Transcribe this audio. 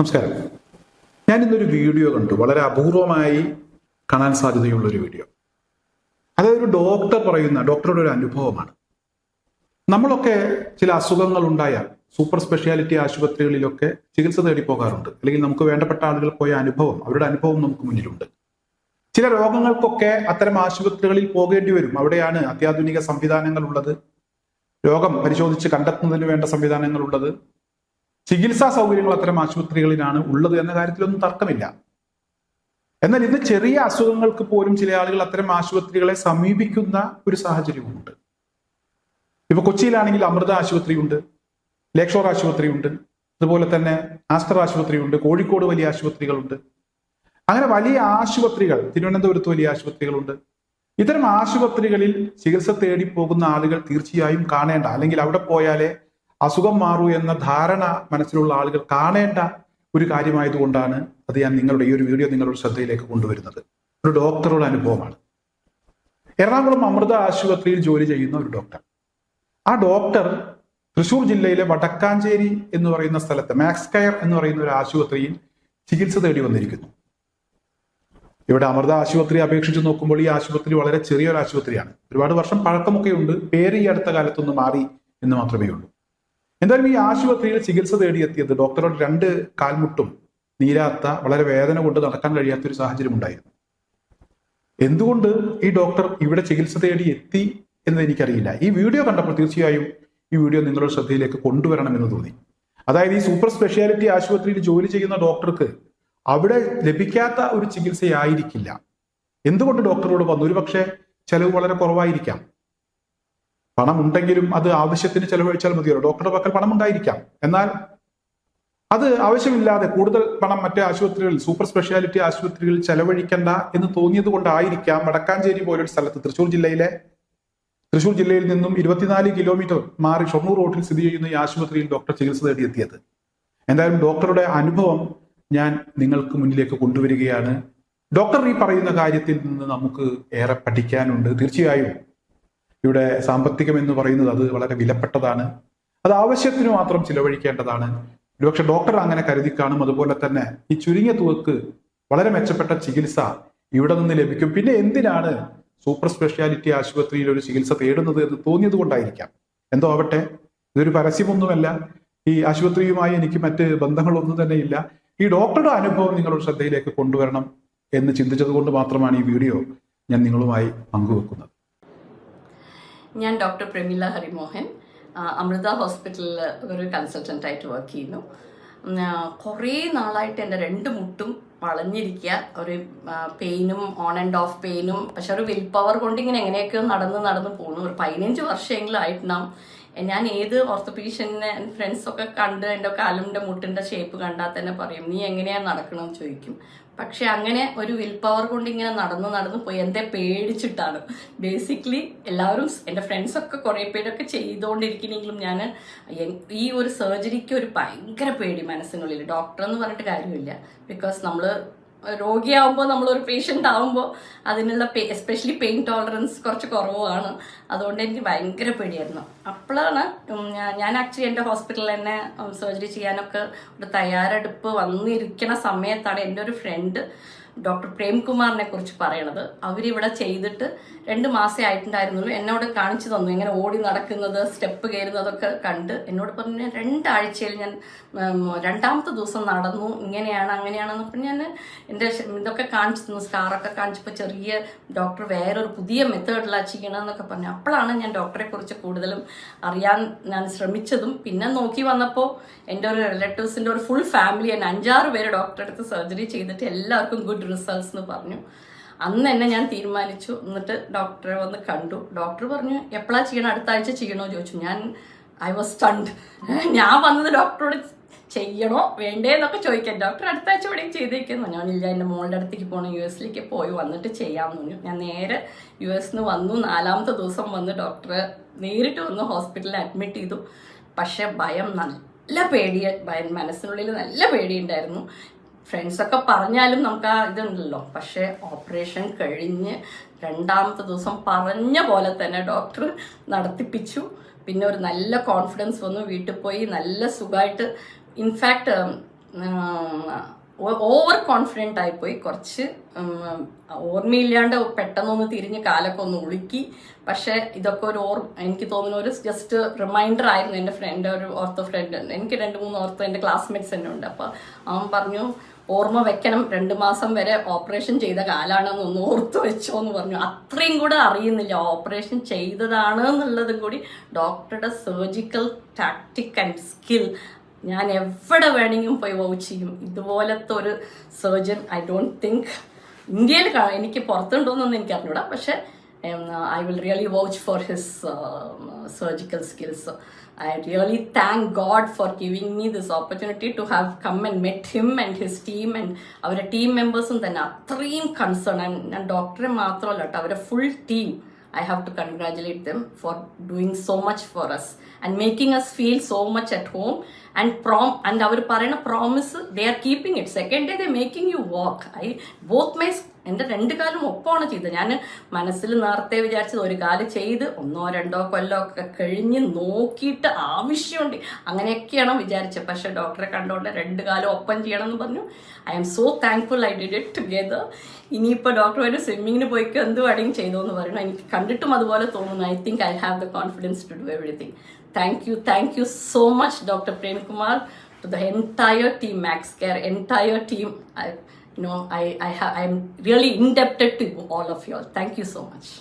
നമസ്കാരം. ഞാൻ ഇന്നൊരു വീഡിയോ കണ്ടു. വളരെ അപൂർവമായി കാണാൻ സാധ്യതയുള്ള ഒരു വീഡിയോ. അതായത് ഒരു ഡോക്ടർ പറയുന്ന ഡോക്ടറുടെ ഒരു അനുഭവമാണ്. നമ്മളൊക്കെ ചില അസുഖങ്ങൾ ഉണ്ടായാൽ സൂപ്പർ സ്പെഷ്യാലിറ്റി ആശുപത്രികളിലൊക്കെ ചികിത്സ തേടി പോകാറുണ്ട്. അല്ലെങ്കിൽ നമുക്ക് വേണ്ടപ്പെട്ട ആളുകൾ പോയ അനുഭവം അവരുടെ അനുഭവം നമുക്ക് മുന്നിലുണ്ട്. ചില രോഗങ്ങൾക്കൊക്കെ അത്തരം ആശുപത്രികളിൽ പോകേണ്ടി വരും. അവിടെയാണ് അത്യാധുനിക സംവിധാനങ്ങൾ ഉള്ളത് രോഗം പരിശോധിച്ച് കണ്ടെത്തുന്നതിന് വേണ്ട സംവിധാനങ്ങൾ ഉള്ളത് ചികിത്സാ സൗകര്യങ്ങൾ അത്തരം ആശുപത്രികളിലാണ് ഉള്ളത് എന്ന കാര്യത്തിലൊന്നും തർക്കമില്ല. എന്നാൽ ഇന്ന് ചെറിയ അസുഖങ്ങൾക്ക് പോലും ചില ആളുകൾ അത്തരം ആശുപത്രികളെ സമീപിക്കുന്ന ഒരു സാഹചര്യവുമുണ്ട്. ഇപ്പൊ കൊച്ചിയിലാണെങ്കിൽ അമൃത ആശുപത്രിയുണ്ട് ലേക്ഷോർ ആശുപത്രിയുണ്ട് അതുപോലെ തന്നെ ആസ്റ്റർ ആശുപത്രിയുണ്ട് കോഴിക്കോട് വലിയ ആശുപത്രികളുണ്ട്. അങ്ങനെ വലിയ ആശുപത്രികൾ തിരുവനന്തപുരത്ത് വലിയ ആശുപത്രികളുണ്ട്. ഇത്തരം ആശുപത്രികളിൽ ചികിത്സ തേടി പോകുന്ന ആളുകൾ തീർച്ചയായും കാണേണ്ട അല്ലെങ്കിൽ അവിടെ പോയാലേ അസുഖം മാറൂ എന്ന ധാരണ മനസ്സിലുള്ള ആളുകൾ കാണേണ്ട ഒരു കാര്യമായതുകൊണ്ടാണ് അത് ഞാൻ നിങ്ങളുടെ ഈ ഒരു വീഡിയോ നിങ്ങളുടെ ശ്രദ്ധയിലേക്ക് കൊണ്ടുവരുന്നത്. ഒരു ഡോക്ടറുടെ അനുഭവമാണ്. എറണാകുളം അമൃത ആശുപത്രിയിൽ ജോലി ചെയ്യുന്ന ഒരു ഡോക്ടർ. ആ ഡോക്ടർ തൃശൂർ ജില്ലയിലെ വടക്കാഞ്ചേരി എന്ന് പറയുന്ന സ്ഥലത്ത് മാക്സ് കെയർ എന്ന് പറയുന്ന ഒരു ആശുപത്രിയിൽ ചികിത്സ തേടി വന്നിരിക്കുന്നു. ഇവിടെ അമൃത ആശുപത്രി അപേക്ഷിച്ച് നോക്കുമ്പോൾ ഈ ആശുപത്രി വളരെ ചെറിയൊരു ആശുപത്രിയാണ്. ഒരുപാട് വർഷം പഴക്കമൊക്കെ ഉണ്ട് പേര് ഈ അടുത്ത കാലത്തൊന്ന് മാറി എന്ന് മാത്രമേ ഉള്ളൂ. എന്തായാലും ഈ ആശുപത്രിയിൽ ചികിത്സ തേടിയെത്തിയത് ഡോക്ടറോട് രണ്ട് കാൽമുട്ടും നീരാത്ത വളരെ വേദന കൊണ്ട് നടക്കാൻ കഴിയാത്ത ഒരു സാഹചര്യം ഉണ്ടായിരുന്നു. എന്തുകൊണ്ട് ഈ ഡോക്ടർ ഇവിടെ ചികിത്സ തേടി എത്തി എന്ന് എനിക്കറിയില്ല. ഈ വീഡിയോ കണ്ടപ്പോൾ തീർച്ചയായും ഈ വീഡിയോ നിങ്ങളുടെ ശ്രദ്ധയിലേക്ക് കൊണ്ടുവരണമെന്ന് തോന്നി. അതായത് ഈ സൂപ്പർ സ്പെഷ്യാലിറ്റി ആശുപത്രിയിൽ ജോലി ചെയ്യുന്ന ഡോക്ടർക്ക് അവിടെ ലഭിക്കാത്ത ഒരു ചികിത്സയായിരിക്കില്ല. എന്തുകൊണ്ട് ഡോക്ടറോട് വന്നു? ഒരു പക്ഷേ ചെലവ് വളരെ കുറവായിരിക്കാം. പണം ഉണ്ടെങ്കിലും അത് ആവശ്യത്തിന് ചെലവഴിച്ചാൽ മതിയല്ലോ. ഡോക്ടറുടെ പക്കൽ പണം ഉണ്ടായിരിക്കാം എന്നാൽ അത് ആവശ്യമില്ലാതെ കൂടുതൽ പണം മറ്റേ ആശുപത്രികളിൽ സൂപ്പർ സ്പെഷ്യാലിറ്റി ആശുപത്രികളിൽ ചെലവഴിക്കണ്ട എന്ന് തോന്നിയത് കൊണ്ടായിരിക്കാം വടക്കാഞ്ചേരി പോലൊരു സ്ഥലത്ത് തൃശൂർ ജില്ലയിലെ തൃശൂർ ജില്ലയിൽ നിന്നും ഇരുപത്തിനാല് കിലോമീറ്റർ മാറി ഷൊർണൂർ റോഡിൽ സ്ഥിതി ചെയ്യുന്ന ഈ ആശുപത്രിയിൽ ഡോക്ടർ ചികിത്സ തേടിയെത്തിയത്. എന്തായാലും ഡോക്ടറുടെ അനുഭവം ഞാൻ നിങ്ങൾക്ക് മുന്നിലേക്ക് കൊണ്ടുവരികയാണ്. ഡോക്ടർ ഈ പറയുന്ന കാര്യത്തിൽ നിന്ന് നമുക്ക് ഏറെ പഠിക്കാനുണ്ട്. തീർച്ചയായും ഇവിടെ സാമ്പത്തികം എന്ന് പറയുന്നത് അത് വളരെ വിലപ്പെട്ടതാണ്. അത് ആവശ്യത്തിന് മാത്രം ചിലവഴിക്കേണ്ടതാണ്. ഒരുപക്ഷെ ഡോക്ടർ അങ്ങനെ കരുതി കാണും. അതുപോലെ തന്നെ ഈ ചുരുങ്ങിയ തുകക്ക് വളരെ മെച്ചപ്പെട്ട ചികിത്സ ഇവിടെ നിന്ന് ലഭിക്കും. പിന്നെ എന്തിനാണ് സൂപ്പർ സ്പെഷ്യാലിറ്റി ആശുപത്രിയിൽ ഒരു ചികിത്സ തേടുന്നത് എന്ന് തോന്നിയത് കൊണ്ടായിരിക്കാം. എന്തോ ആവട്ടെ ഇതൊരു പരസ്യമൊന്നുമല്ല. ഈ ആശുപത്രിയുമായി എനിക്ക് മറ്റ് ബന്ധങ്ങളൊന്നും തന്നെ ഇല്ല. ഈ ഡോക്ടറുടെ അനുഭവം നിങ്ങളുടെ ശ്രദ്ധയിലേക്ക് കൊണ്ടുവരണം എന്ന് ചിന്തിച്ചത് കൊണ്ട് മാത്രമാണ് ഈ വീഡിയോ ഞാൻ നിങ്ങളുമായി പങ്കുവെക്കുന്നത്. ഞാൻ ഡോക്ടർ പ്രമീല ഹരിമോഹൻ അമൃത ഹോസ്പിറ്റലിൽ ഒരു കൺസൾട്ടന്റ് ആയിട്ട് വർക്ക് ചെയ്യുന്നു. കുറേ നാളായിട്ട് എന്റെ രണ്ട് മുട്ടും വളഞ്ഞിരിക്കുക. ഒരു പെയിനും ഓൺ ആൻഡ് ഓഫ് പെയിനും പക്ഷെ ഒരു വിൽ പവർ കൊണ്ട് ഇങ്ങനെ എങ്ങനെയൊക്കെയോ നടന്ന് നടന്ന് പോകുന്നു. ഒരു പതിനഞ്ച് വർഷമെങ്കിലും ആയിട്ടുണ്ടാവും. ഞാൻ ഏത് ഓർത്തോപീഷ്യനെ ഫ്രണ്ട്സൊക്കെ കണ്ട് എന്റെ കാലിന്റെ മുട്ടിന്റെ ഷേപ്പ് കണ്ടാൽ തന്നെ പറയും നീ എങ്ങനെയാണ് നടക്കണമെന്ന് ചോദിക്കും. പക്ഷെ അങ്ങനെ ഒരു വിൽ പവർ കൊണ്ട് ഇങ്ങനെ നടന്ന് നടന്ന് പോയി. എന്തേ പേടിച്ചിട്ടാണ്. ബേസിക്കലി എല്ലാവരും എന്റെ ഫ്രണ്ട്സൊക്കെ കുറേ പേരൊക്കെ ചെയ്തുകൊണ്ടിരിക്കുന്നെങ്കിലും ഞാൻ ഈ ഒരു സർജറിക്ക് ഒരു ഭയങ്കര പേടി മനസ്സിനുള്ളിൽ ഡോക്ടർ എന്ന് പറഞ്ഞിട്ട് കാര്യമില്ല. ബിക്കോസ് നമ്മൾ രോഗിയാവുമ്പോൾ നമ്മളൊരു പേഷ്യന്റ് ആവുമ്പോൾ അതിനുള്ള പേ എസ്പെഷ്യലി പെയിൻ ടോളറൻസ് കുറച്ച് കുറവാണ്. അതുകൊണ്ട് എനിക്ക് ഭയങ്കര പേടിയായിരുന്നു. അപ്പോഴാണ് ഞാൻ ആക്ച്വലി എന്റെ ഹോസ്പിറ്റലിൽ തന്നെ സർജറി ചെയ്യാനൊക്കെ ഒരു തയ്യാറെടുപ്പ് വന്നിരിക്കുന്ന സമയത്താണ് എന്റെ ഒരു ഫ്രണ്ട് ഡോക്ടർ പ്രേംകുമാറിനെ കുറിച്ച് പറയണത്. അവരിവിടെ ചെയ്തിട്ട് രണ്ട് മാസേ ആയിട്ടുണ്ടായിരുന്നുള്ളൂ. എന്നോട് കാണിച്ചു തന്നു. ഇങ്ങനെ ഓടി നടക്കുന്നത് സ്റ്റെപ്പ് കയറുന്നതൊക്കെ കണ്ട് എന്നോട് പറഞ്ഞു "ഞാൻ രണ്ടാഴ്ചയിൽ ഞാൻ രണ്ടാമത്തെ ദിവസം നടന്നു. ഇങ്ങനെയാണ് അങ്ങനെയാണെന്ന് പറഞ്ഞു ഞാൻ എന്റെ ഇതൊക്കെ കാണിച്ചു തന്നു. സ്റ്റാറൊക്കെ കാണിച്ചപ്പോൾ ചെറിയ ഡോക്ടർ വേറൊരു പുതിയ മെത്തേഡിലാണ് ചെയ്യണമെന്നൊക്കെ പറഞ്ഞു. അപ്പോഴാണ് ഞാൻ ഡോക്ടറെ കുറിച്ച് കൂടുതലും അറിയാൻ ഞാൻ ശ്രമിച്ചതും. പിന്നെ നോക്കി വന്നപ്പോൾ എന്റെ ഒരു റിലേറ്റീവ്സിന്റെ ഒരു ഫുൾ ഫാമിലി ഞാൻ അഞ്ചാറ് പേര് ഡോക്ടറെ അടുത്ത് സർജറി ചെയ്തിട്ട് എല്ലാവർക്കും ഗുഡ് റിസൾട്ട്സ് എന്ന് പറഞ്ഞു. അന്ന് തന്നെ ഞാൻ തീരുമാനിച്ചു. എന്നിട്ട് ഡോക്ടറെ വന്ന് കണ്ടു. ഡോക്ടർ പറഞ്ഞു എപ്പോഴാണ് ചെയ്യണം? അടുത്ത ആഴ്ച ചെയ്യണോ? ചോദിച്ചു. ഞാൻ ഐ വാസ് സ്റ്റണ്ട് ഞാൻ വന്നത് ഡോക്ടറോട് ചെയ്യണോ? വേണ്ടേ എന്നൊക്കെ ചോദിക്കാം ഡോക്ടർ അടുത്ത ആഴ്ച ഇവിടെ ചെയ്തേക്കുന്നു. ഇല്ല എന്റെ മോളുടെ അടുത്തേക്ക് പോകണം യു എസിലേക്ക് പോയി വന്നിട്ട് ചെയ്യാമെന്ന് പറഞ്ഞു. ഞാൻ നേരെ യു എസിന് വന്നു. നാലാമത്തെ ദിവസം വന്ന് ഡോക്ടറെ നേരിട്ട് വന്ന് ഹോസ്പിറ്റലിൽ അഡ്മിറ്റ് ചെയ്തു. പക്ഷേ ഭയം നല്ല പേടി മനസ്സിനുള്ളിൽ നല്ല പേടിയുണ്ടായിരുന്നു. ഫ്രണ്ട്സൊക്കെ പറഞ്ഞാലും നമുക്ക് ആ ഇതുണ്ടല്ലോ. പക്ഷേ ഓപ്പറേഷൻ കഴിഞ്ഞ് രണ്ടാമത്തെ ദിവസം പറഞ്ഞ പോലെ തന്നെ ഡോക്ടർ നടത്തിപ്പിച്ചു. പിന്നെ ഒരു നല്ല കോൺഫിഡൻസ് വന്നു. വീട്ടിൽ പോയി നല്ല സുഖമായിട്ട് ഇൻഫാക്ട് ഓവർ കോൺഫിഡന്റ് ആയിപ്പോയി കുറച്ച് ഓർമ്മയില്ലാണ്ട് പെട്ടെന്നൊന്ന് തിരിഞ്ഞ് കാലൊക്കെ ഒന്ന് ഉളുക്കി. പക്ഷെ ഇതൊക്കെ ഒരു ഓർ എനിക്ക് തോന്നുന്ന ഒരു ജസ്റ്റ് റിമൈൻഡർ ആയിരുന്നു എന്റെ ഫ്രണ്ട് ഒരു ഓർത്തോ ഫ്രണ്ട് എനിക്ക് രണ്ട് മൂന്ന് ഓർത്തോ എന്റെ ക്ലാസ്മേറ്റ്സ് തന്നെ ഉണ്ട്. അപ്പോൾ അവൻ പറഞ്ഞു ഓർമ്മ വെക്കണം. രണ്ട് മാസം വരെ ഓപ്പറേഷൻ ചെയ്ത കാലാണെന്ന് ഒന്ന് ഓർത്തു വെച്ചോ എന്ന് പറഞ്ഞു. അത്രയും കൂടെ അറിയുന്നില്ല ഓപ്പറേഷൻ ചെയ്തതാണ് എന്നുള്ളതും കൂടി ഡോക്ടറുടെ സർജിക്കൽ ടാക്ടിക് ആൻഡ് സ്കിൽ ഞാൻ എവിടെ വേണമെങ്കിലും പോയി വൗ ചെയ്യും. ഇതുപോലത്തെ ഒരു സർജൻ ഐ ഡോണ്ട് തിങ്ക് ഇന്ത്യയിൽ എനിക്ക് പുറത്തുണ്ടോയെന്നൊന്നും എനിക്ക് അറിഞ്ഞൂടാ. പക്ഷെ I will really watch for his surgical skills I really thank God for giving me this opportunity to have come and met him and his team and അവരുടെ team മെമ്പേഴ്സും തന്നെ അത്രയും concern ഞാൻ ഡോക്ടറെ മാത്രമല്ല കേട്ടോ അവരുടെ full team I have to congratulate them for doing so much for us. And making us feel so much at home and prom and അവർ പറയുന്ന promise they are keeping it second day they making you walk I both my എന്റെ രണ്ട് കാലം ഒപ്പമാണ് ചെയ്തത്. ഞാൻ മനസ്സിൽ നേരത്തെ വിചാരിച്ചത് ഒരു കാലം ചെയ്ത് ഒന്നോ രണ്ടോ കൊല്ലോ ഒക്കെ കഴിഞ്ഞ് നോക്കിയിട്ട് ആവശ്യമുണ്ട്. അങ്ങനെയൊക്കെയാണ് വിചാരിച്ചത്. പക്ഷെ ഡോക്ടറെ കണ്ടുകൊണ്ട് രണ്ട് കാലം ഒപ്പം ചെയ്യണം എന്ന് പറഞ്ഞു. I am so thankful I did it together ഇനിയിപ്പോൾ ഡോക്ടർ വരെ സ്വിമ്മിങ്ങിന് പോയിക്ക് എന്ത് വേണമെങ്കിലും ചെയ്തോ എന്ന് പറയുന്നു എനിക്ക് കണ്ടിട്ടും അതുപോലെ തോന്നുന്നു. I think I have the confidence to do everything Thank you, thank you so much, Dr. Prem Kumar, to the entire team, Max Care, entire team. I, you know, I, I have, I'm really indebted to all of you all. Thank you so much.